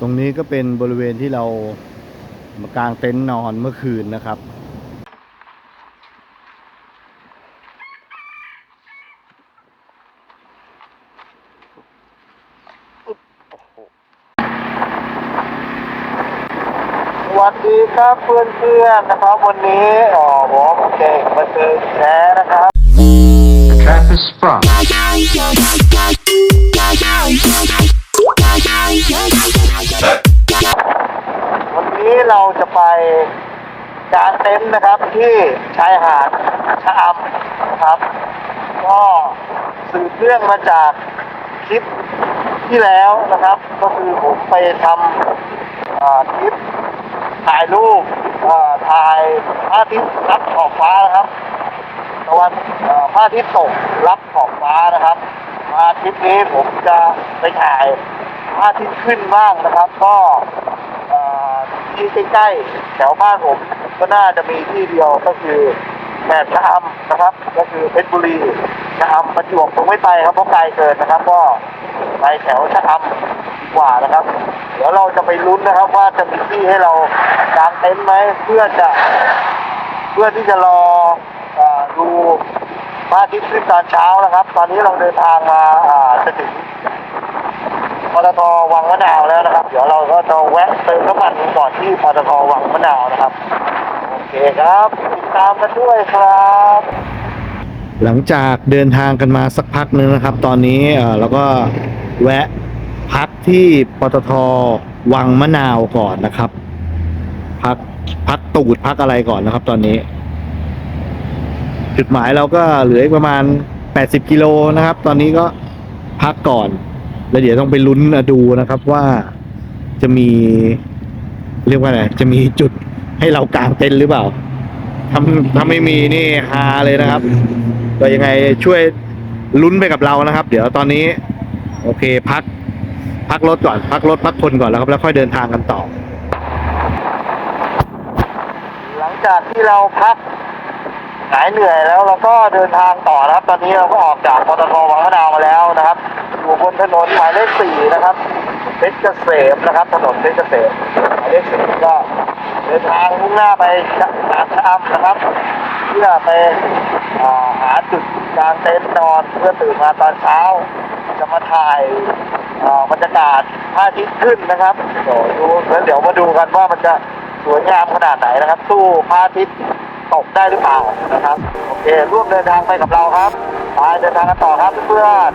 ตรงนี้ก็เป็นบริเวณที่เรามากางเต็นท์นอนเมื่อคืนนะครับ สวัสดีครับเพื่อนเพื่อนๆนะครับ วันนี้อ๋อผมเก่งมาเจอแชร์นะครับ The trap is sprung. วันนี้เราจะไปกางเต็นท์นะครับที่ชายหาดชะอำนะครับ ก็สืบเรื่องมาจากคลิปที่แล้วนะครับ ก็คือผมไปทำคลิปถ่ายรูปถ่ายพระอาทิตย์รับขอบฟ้านะครับตะวันพระอาทิตย์ตกรับขอบฟ้านะครับมาทริปนี้ผมจะไปถ่าย พระอาทิตย์ขึ้นบ้างนะครับ ก็ที่ใกล้ๆแถวบ้านผมก็น่าจะมีที่เดียวก็คือแถบชะอำนะครับ ก็คือเพชรบุรีชะอำประจวบคงไม่ไปครับเพราะไกลเกินนะครับ ก็ไปแถวชะอำดีกว่านะครับ เดี๋ยวเราจะไปลุ้นนะครับว่าจะมีที่ให้เรากางเต็นท์ไหมเพื่อจะเพื่อที่จะรออดูพระอาทิตย์ขึ้นตอนเช้านะครับ ตอนนี้เราเดินทางมาจะถึง ทวังมะนาวแล้วนะครับ เดี๋ยวเราก็จะแวะเติมน้ำมันก่อนที่ปตทวังมะนาวนะครับ โอเคครับติดตามกันด้วยครับ หลังจากเดินทางกันมาสักพักนึงนะครับ ตอนนี้เอ่อเราก็แวะพักที่ปตทวังมะนาวก่อนนะครับ พักพักตูดพักอะไรก่อนนะครับ ตอนนี้ จุดหมายเราก็เหลืออีกประมาณ 80 กิโลนะครับ ตอนนี้ก็พักก่อน แล้วเดี๋ยวต้องไปลุ้นดูนะครับว่าจะมี เรียกว่าอะไรจะมีจุดให้เรากางเต็นท์หรือเปล่าถ้าถ้าไม่มีนี่ฮาเลยนะครับก็ยังไงช่วยลุ้นไปกับเรานะครับ เดี๋ยวตอนนี้ โอเคพัก พักรถก่อน พักรถพักคนก่อนแล้วครับ แล้วค่อยเดินทางกันต่อ หลังจากที่เราพัก หายเหนื่อยแล้วเราก็เดินทางต่อนะครับ ตอนนี้เราก็ออกจากปตทวังมะนาวมาแล้วนะครับอยู่บนถนนหมายเลขสี่นะครับเพชรเกษมนะครับ ถนนเพชรเกษมหมายเลขสี่ก็เดินทางมุ่งหน้าไปชะหาดชะอำนะครับ เพื่อไปอหาจุดกลางเต็นท์นอนเพื่อตื่นมาตอนเช้า จะมาถ่ายบรรยากาศพระอาทิตย์ขึ้นนะครับเดี๋ยวดูแล้วเดี๋ยวมาดูกันว่ามันจะสวยงามขนาดไหนนะครับ สู้พระอาทิตย์ กได้หรือเปล่านะครับ โอเคร่วมเดินทางไปกับเราครับไปเดินทางกันต่อครับเพื่อน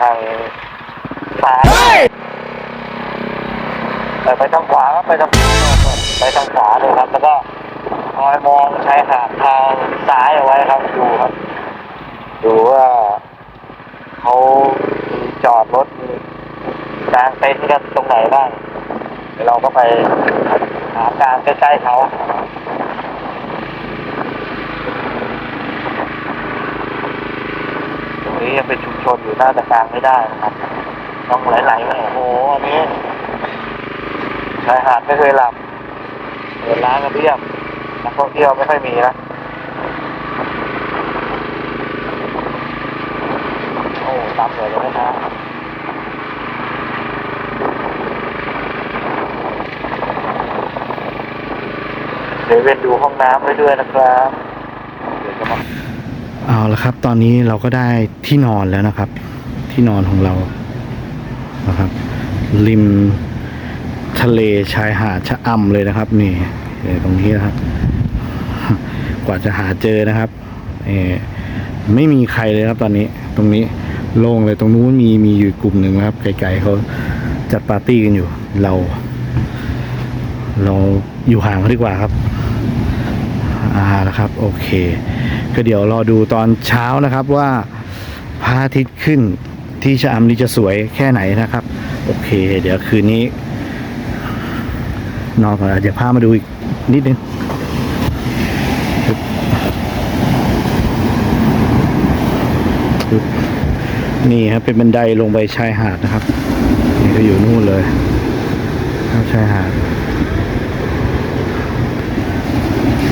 ทางซ้ายไปไปทางขวาครับไปทางขวาก่อนไปทางขวาเลยครับ แล้วก็คอยมองชายหาดทางซ้ายเอาไว้ครับดูครับดูว่าเขามีจอดรถมีกลางเต็นท์กันตรงไหนบ้างเดี๋ยวเราก็ไปหากลางใกล้ๆเขา ตรง นี้ยังเป็นชุมชนอยู่น่าจะกลางไม่ได้นะครับ ต้องไหลๆมาโอ้โหอันนี้ชายหาดไม่เคยหลับเปิดร้านกันเรียบนักท่องเที่ยวไม่ค่อยมีนะโอ้ตามเลยเลยนะเซเว่นดูห้องน้ำไว้ด้วยนะครับเดี๋ยวจะมา เอาละครับ ตอนนี้เราก็ได้ที่นอนแล้วนะครับ ที่นอนของเรานะครับ ริมทะเลชายหาดชะอำเลยนะครับ นี่ตรงนี้นะครับ กว่าจะหาเจอนะครับเอ่อไม่มีใครเลยครับ ตอนนี้ ตรงนี้โล่งเลยตรงนู้นมีมีอยู่กลุ่มหนึ่งนะครับ ไกลๆเขาจัดปาร์ตี้กันอยู่ เรา เราอยู่ห่างเขาดีกว่าครับ อ่านะครับ โอเค ก็เดี๋ยวรอดูตอนเช้านะครับว่าพระอาทิตย์ขึ้นที่ชะอำนี่จะสวยแค่ไหนนะครับ โอเค เดี๋ยวคืนนี้ นอนก่อนเดี๋ยวพามาดูอีกนิดนึงนี่ครับเป็นบันไดลงไปชายหาดนะครับ นี่ก็อยู่นู่นเลยชายหาด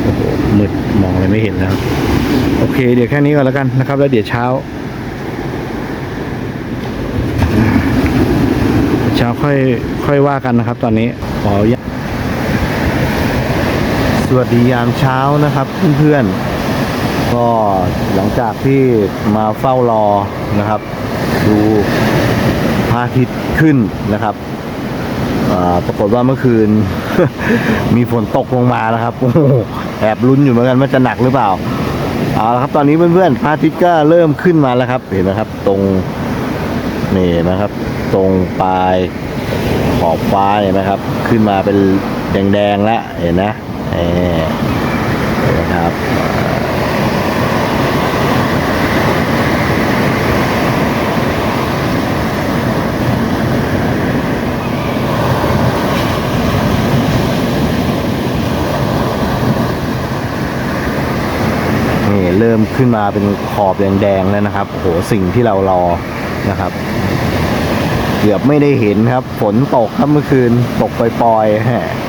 โอ้โห มืดมองอะไรไม่เห็นแล้วโอเค เดี๋ยวแค่นี้ก่อนแล้วกันนะครับ แล้วเดี๋ยวเช้า เช้าค่อยค่อยว่ากันนะครับ ตอนนี้ขอสวัสดียามเช้านะครับเพื่อนๆก็หลังจากที่มาเฝ้ารอนะครับ ดูพระอาทิตย์ขึ้นนะครับอ่าปรากฏว่าเมื่อคืน มีฝนตกลงมานะครับโอ้ แอบลุ้นอยู่เหมือนกันว่าจะหนักหรือเปล่าเอาละครับตอนนี้เพื่อนๆพระอาทิตย์ก็เริ่มขึ้นมาแล้วครับ เห็นไหมครับ ตรงนี่นะครับ ตรงปลายขอบฟ้าเห็นไหมครับ ขึ้นมาเป็นแดงๆแล้วเห็นนะเอ่เห็นนะครับ นี่ เริ่มขึ้นมาเป็นขอบแดงๆแล้วนะครับโหสิ่งที่เรารอนะครับเกือบไม่ได้เห็นครับ ฝนตกครับเมื่อคืนตกปล่อยๆ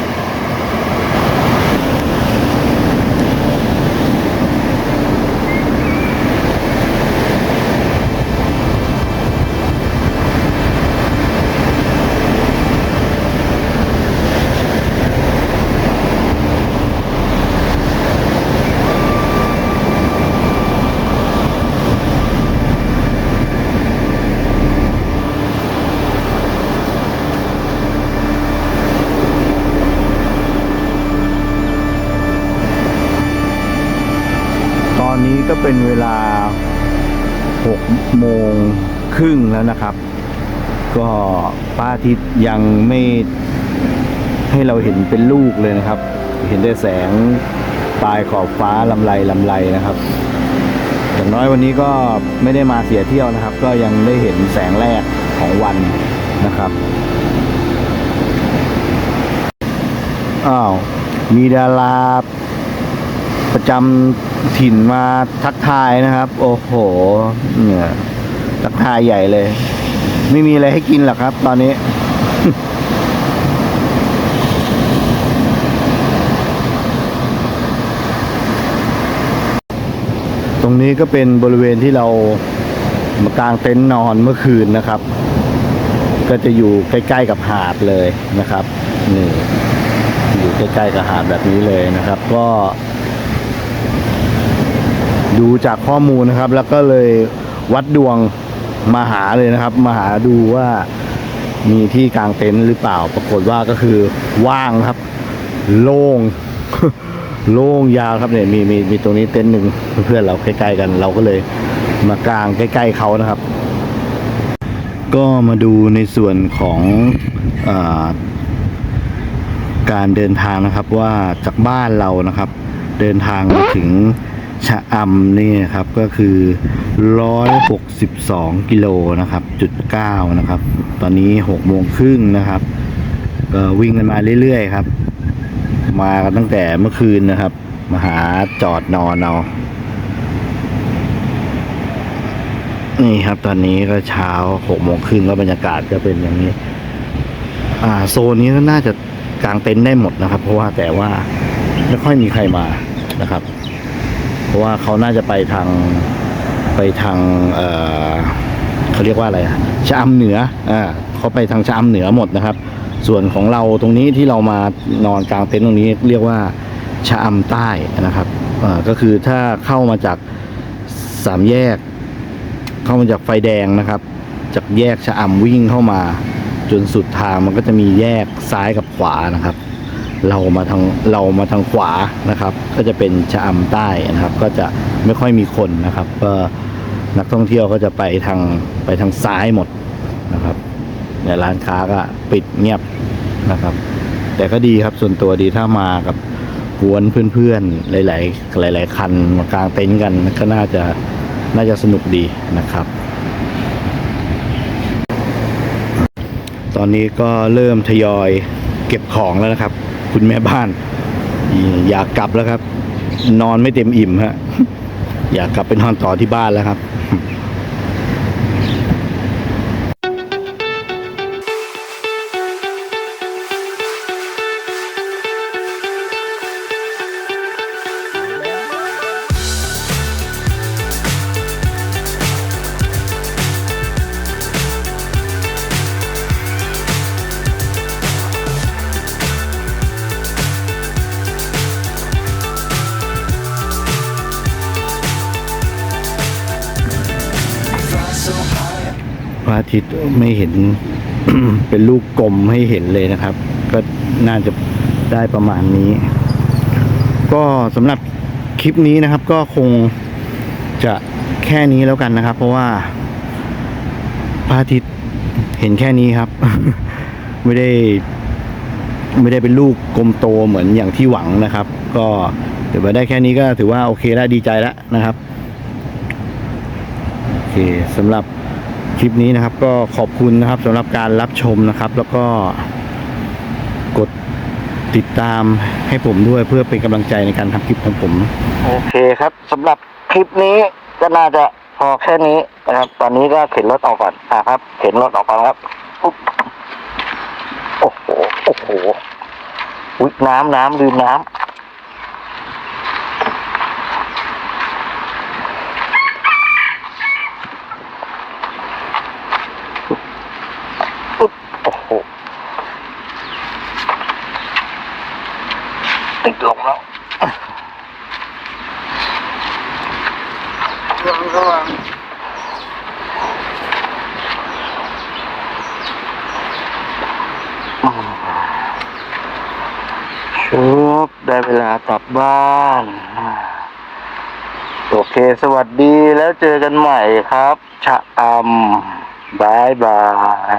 เป็นเวลา6โมงครึ่งแล้วนะครับ ก็ป้าทิตย์ยังไม่ให้เราเห็นเป็นลูกเลยนะครับ เห็นแต่แสงปลายขอบฟ้าลำไรลำไรนะครับอย่างน้อยวันนี้ก็ไม่ได้มาเสียเที่ยวนะครับ ก็ยังได้เห็นแสงแรกของวันนะครับอ้าวมีดารา ประจำถิ่นมาทักทายนะครับ โอ้โห เนี่ยทักทายใหญ่เลย ไม่มีอะไรให้กินหรอกครับ ตอนนี้ ตรงนี้ก็เป็นบริเวณที่เรามากางเต็นท์นอนเมื่อคืนนะครับ ก็จะอยู่ใกล้ๆกับหาดเลยนะครับนี่อยู่ใกล้ๆกับหาดแบบนี้เลยนะครับ ก็ ดูจากข้อมูลนะครับ แล้วก็เลยวัดดวงมาหาเลยนะครับ มาหาดูว่ามีที่กางเต็นท์หรือเปล่า ปรากฏว่าก็คือว่างครับ โล่งโล่งยาวครับเนี่ยมีมีมีตรงนี้เต็นท์หนึ่งเพื่อนเราใกล้ๆกัน เราก็เลยมากางใกล้ ๆเขานะครับ ก็มาดูในส่วนของอการเดินทางนะครับว่าจากบ้านเรานะครับ เดินทางมาถึง ชะอำนี่ครับก็คือ 162 กิโลนะครับจุดเก้านะครับ ตอนนี้6โมงครึ่งนะครับก็วิ่งกันมาเรื่อยๆครับ มากันตั้งแต่เมื่อคืนนะครับ มาหาจอดนอนเอานี่ครับ ตอนนี้ก็เช้าหกโมงครึ่งแล้วบรรยากาศก็เป็นอย่างนี้ อ่า โซนนี้ก็น่าจะกางเต็นท์ได้หมดนะครับ เพราะว่าแต่ว่าไม่ค่อยมีใครมานะครับ เพราะว่าเขาน่าจะไปทางไปทางเอ่อเขาเรียกว่าอะไรชะอำเหนืออ่าเขาไปทางชะอำเหนือหมดนะครับ ส่วนของเราตรงนี้ที่เรามานอนกลางเต็นท์ตรงนี้เรียกว่าชะอำใต้นะครับอ่าก็คือถ้าเข้ามาจากสามแยก เข้ามาจากไฟแดงนะครับ จากแยกชะอำวิ่งเข้ามาจนสุดทางมันก็จะมีแยกซ้ายกับขวานะครับ เรามาทางเรามาทางขวานะครับ ก็จะเป็นชะอำใต้นะครับ ก็จะไม่ค่อยมีคนนะครับ ก็นักท่องเที่ยวก็จะไปทางไปทางซ้ายหมดนะครับเนี่ร้านค้าก็ปิดเงียบนะครับ แต่ก็ดีครับส่วนตัวดีถ้ามากับกวนเพื่อนๆ หลาย ๆ หลาย ๆ คันมากลางเต็นท์กันก็น่าจะน่าจะสนุกดีนะครับ ตอนนี้ก็เริ่มทยอยเก็บของแล้วนะครับ คุณแม่บ้าน อยากกลับแล้วครับ นอนไม่เต็มอิ่มฮะอยากกลับไปนอนต่อที่บ้านแล้วครับ ระอาทิตย์ไม่เห็นเป็นลูกกลมให้เห็นเลยนะครับ ก็น่าจะได้ประมาณนี้ ก็สำหรับคลิปนี้นะครับ ก็คงจะแค่นี้แล้วกันนะครับ เพราะว่าพระอาทิตย์เห็นแค่นี้ครับ ไม่ได้ ไม่ได้เป็นลูกกลมโตเหมือนอย่างที่หวังนะครับ ก็ถือว่าได้แค่นี้ก็ถือว่าโอเคแล้วดีใจแล้วนะครับโอเคสำหรับ คลิปนี้นะครับ ก็ขอบคุณนะครับสำหรับการรับชมนะครับ แล้วก็กดติดตามให้ผมด้วยเพื่อเป็นกำลังใจในการทำคลิปของผม โอเคครับสำหรับคลิปนี้ก็น่าจะพอแค่นี้นะครับ ตอนนี้ก็เข็นรถออกก่อนอะครับ เข็นรถออกก่อนครับปุ๊บโอ้โหโอ้โหอุ๊ยน้ำน้ำลืมน้ำปุ๊บโอ้โหติดลงแล้ว เรื่องระหว่างชุบได้เวลากลับบ้าน โอเค สวัสดีแล้วเจอกันใหม่ครับ ชะอำบายบาย